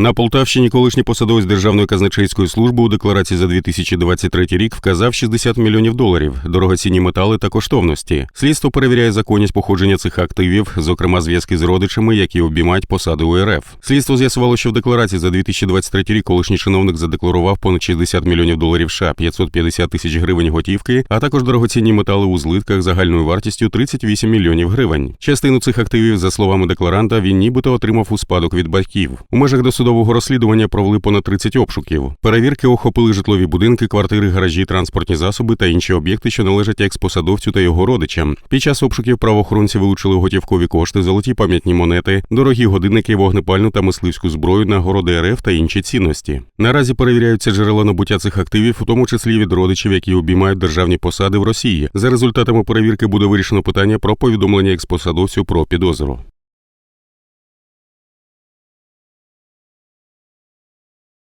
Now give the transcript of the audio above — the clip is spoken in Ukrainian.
На Полтавщині колишній посадовець Державної казначейської служби у декларації за 2023 рік вказав 60 мільйонів доларів, дорогоцінні метали та коштовності. Слідство перевіряє законність походження цих активів, зокрема зв'язки з родичами, які обіймають посади у РФ. Слідство з'ясувало, що в декларації за 2023 рік колишній чиновник задекларував понад 60 мільйонів доларів США, 550 тисяч гривень готівки, а також дорогоцінні метали у злитках загальною вартістю 38 мільйонів гривень. Частину цих активів, за словами декларанта, він нібито отримав у спадок від батьків. У межах досудового розслідування провели понад 30 обшуків. Перевірки охопили житлові будинки, квартири, гаражі, транспортні засоби та інші об'єкти, що належать експосадовцю та його родичам. Під час обшуків правоохоронці вилучили готівкові кошти, золоті пам'ятні монети, дорогі годинники, вогнепальну та мисливську зброю, нагороди РФ та інші цінності. Наразі перевіряються джерела набуття цих активів, у тому числі від родичів, які обіймають державні посади в Росії. За результатами перевірки буде вирішено питання про повідомлення експосадовцю про підозру.